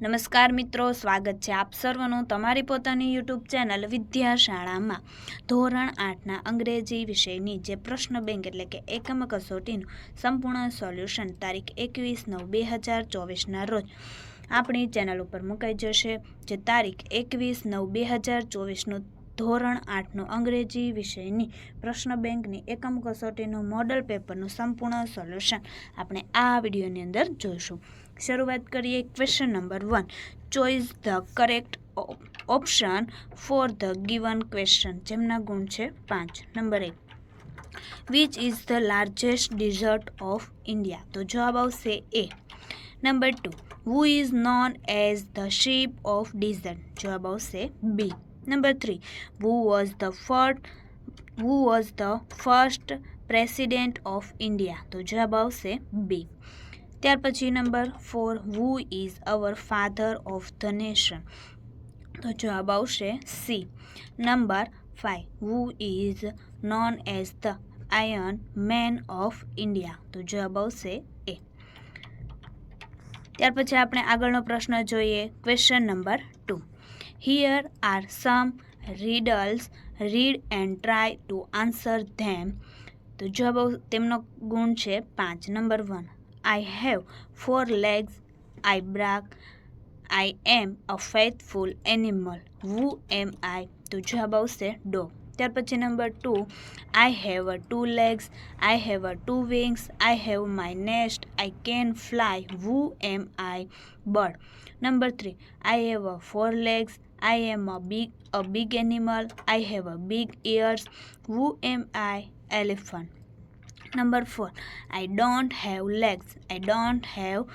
નમસ્કાર મિત્રો, સ્વાગત છે આપ સર્વનું તમારી પોતાની યુટ્યુબ ચેનલ વિદ્યાશાળામાં. ધોરણ આઠના અંગ્રેજી વિષયની જે પ્રશ્ન બેંક એટલે કે એકમ કસોટીનું સંપૂર્ણ સોલ્યુશન તારીખ એકવીસ નવ બે હજાર ચોવીસના રોજ આપણી ચેનલ ઉપર મુકાઈ જશે, જે તારીખ એકવીસ નવ બે હજાર ચોવીસનું ધોરણ આઠનું અંગ્રેજી વિષયની પ્રશ્ન બેંકની એકમ કસોટીનું મોડલ પેપરનું સંપૂર્ણ સોલ્યુશન આપણે આ વિડીયોની અંદર જોઈશું. શરૂઆત કરીએ question number one choice the correct option for the given question જેમના ગુણ છે પાંચ. નંબર એક. Which is the largest desert of India તો જવાબ આવશે A number two who is known as the ship of desert જવાબ આવશે B number three who was the first who was the first president of India તો જવાબ આવશે B ત્યાર પછી number four who is our father of the nation તો જવાબ આવશે C number five who is known as the iron man of India તો જવાબ આવશે એ ત્યાર પછી આપણે આગળનો પ્રશ્ન જોઈએ question number two here are some riddles read and try to answer them તો જવાબ તેમનો ગુણ છે પાંચ. Number one I have four legs I bark I am a faithful animal who am I તો જવાબ આવશે ડોગ ત્યાર પછી number two I have a two legs I have a two wings I have my nest I can fly who am I bird number three I have a four legs I am a big a big animal I have a big ears who am I elephant Number four, I don't have legs. I don't have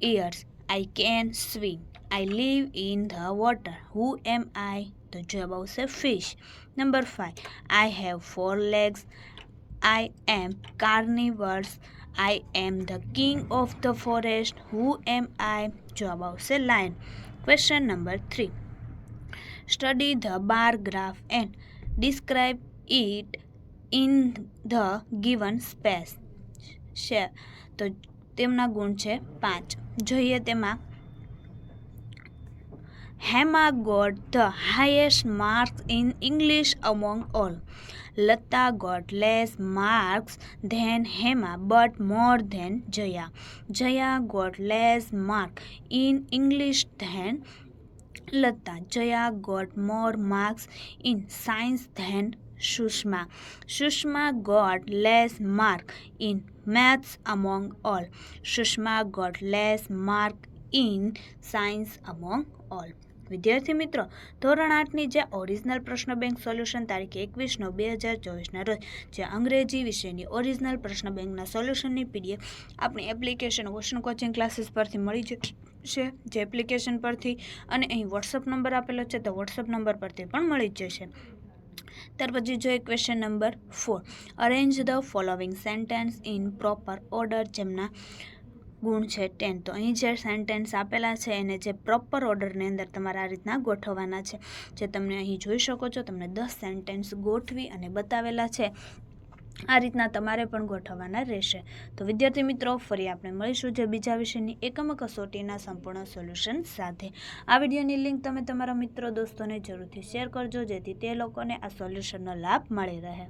ears. I can swim. I live in the water. Who am I? તો જવાબ આવશે fish. Number five, I have four legs. I am carnivores. I am the king of the forest. Who am I? જવાબ આવશે lion. Question number three. Study the bar graph and describe it in the given space છે. તો તેમના ગુણ છે પાંચ. જોઈએ તેમાં Hema got the highest marks in English among all Lata got less marks than Hema but more than Jaya Jaya got less mark in English than Lata. Jaya got more marks in science than Sushma Sushma got less mark in maths among all Sushma got less mark in science among all વિદ્યાર્થી મિત્રો, ધોરણ આઠની જે original પ્રશ્ન bank solution તારીખ એકવીસ નવ બે હજાર ચોવીસના રોજ, જે અંગ્રેજી વિષયની ઓરિજિનલ પ્રશ્ન બેંકના સોલ્યુશનની પીડીએફ આપણી એપ્લિકેશન ઓશન કોચિંગ ક્લાસીસ પરથી મળી જશે જે એપ્લિકેશન પરથી અને અહીં વોટ્સઅપ નંબર આપેલો છે, તો વોટ્સઅપ નંબર પરથી પણ મળી જ જશે. ત્યાર પછી જોઈએ question number four arrange the following sentence in proper order જેમના ગુણ છે ટેન તો અહીં જે સેન્ટેન્સ આપેલા છે એને જે પ્રોપર ઓર્ડરની અંદર તમારે આ રીતના ગોઠવવાના છે. જે તમને અહીં જોઈ શકો છો, તમને દસ સેન્ટેન્સ ગોઠવી અને બતાવેલા છે. આ રીતના તમારે પણ ગોઠવવાના રહેશે. તો વિદ્યાર્થી મિત્રો, ફરી આપણે મળીશું જે બીજા વિષયની એકમ કસોટીના સંપૂર્ણ સોલ્યુશન સાથે. આ વિડીયોની લિંક તમે તમારા મિત્રો, દોસ્તોને જરૂરથી શેર કરજો, જેથી તે લોકોને આ સોલ્યુશનનો લાભ મળી રહે.